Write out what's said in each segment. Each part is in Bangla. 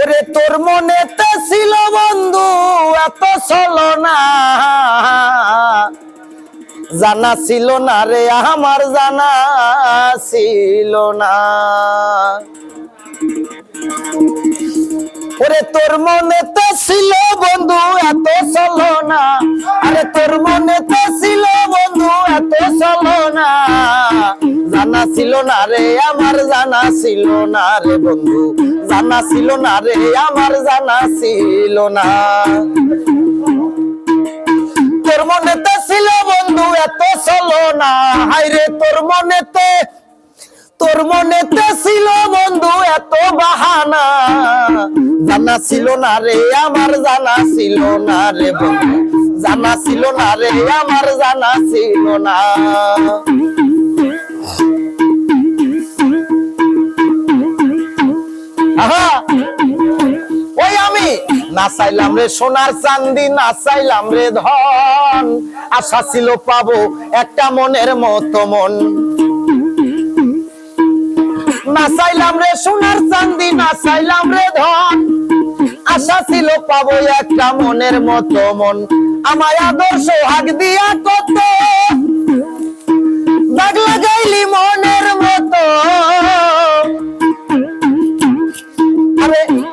ওরে তোর মনেতে ছিল বন্ধু, এত চলো না। জানা ছিল না রে, আমার জানা ছিল না। ওরে তোর মনেতে জানা ছিল না রে, আমার জানা ছিল না রে বন্ধু। জানা ছিল না রে, আমার জানা ছিল না। তোর মনেতে ছিল বন্ধু এত চলো না। হাইরে তোর মনেতে তোর মনেতে ছিল বন্ধু এত বাহানা। জানা ছিল না রে, আমার জানা ছিল না রে বন্ধু। জানা ছিল না রে, আমার জানা ছিল না। ওই রে সোনার চান্দি, না চাইলাম রে ধন। আশা ছিল পাবো একটা মনের মতো মন। নাচাইলাম রে সোনার চান্দি নাচাইলাম রে ধন। আশা ছিল পাবো একটা মনের মতো মন। আমায় আদর্শ হাক দিয়া কত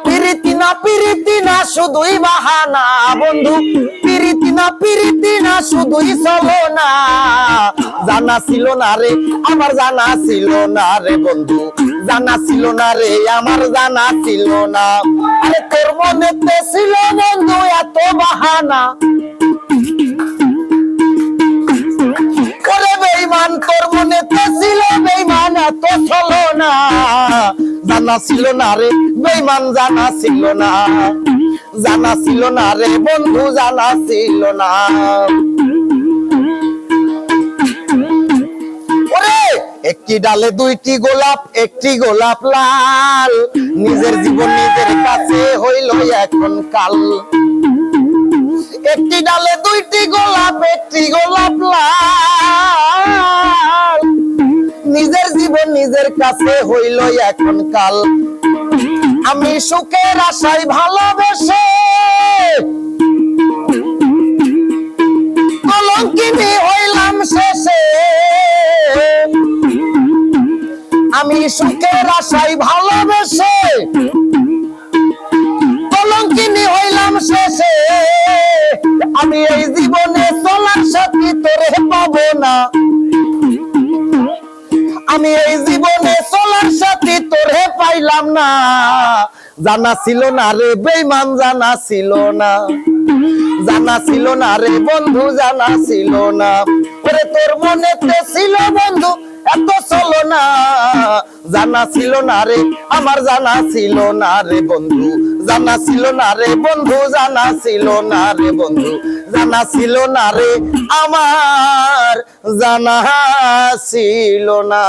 পিরিতি না পিরিতি না শুধুই বাহানা, বন্ধু। পিরিতি না পিরিতি না শুধুই চলো জানা ছিল না রে, আমার জানা ছিল না রে, বন্ধু। জানা ছিল না রে, আমার জানা ছিল না। আরে তোর মনেতে ছিল বন্ধু এত বাহানা। করে বেইমান তোর মনেতে ছিল বেইমান এত চলো না জানা ছিল না রে, বেইমান জানা ছিল না। জানা ছিল না রে, বন্ধু জানা ছিল না। একটি ডালে দুইটি গোলাপ, একটি গোলাপ লাল। নিজের জীবন নিজের কাছে হইল এখন কাল। একটি ডালে দুইটি গোলাপ, একটি গোলাপ লাল। নিজের কাছে হইল এখন কাল। আমি সুখের আশায় ভালোবেসে কলঙ্কিনী হইলাম শেষে। আমি সুখের আশায় ভালোবেসে কলঙ্কিনী হইলাম শেষে। আমি এই জীবনে চলার সাথী তোরে পাবো না। আমি এই জীবনে চলার সাথী তোরে পাইলাম না। জানা ছিল না রে বেইমান জানা ছিল না। জানা ছিল না রে বন্ধু, জানা ছিল না। ওরে তোর মনেতে ছিল বন্ধু, এত চলো না। জানা ছিল না রে, আমার জানা ছিল না রে বন্ধু। জানা ছিল না রে বন্ধু, জানা ছিল না রে বন্ধু। জানা ছিল না রে, আমার জানা ছিল না।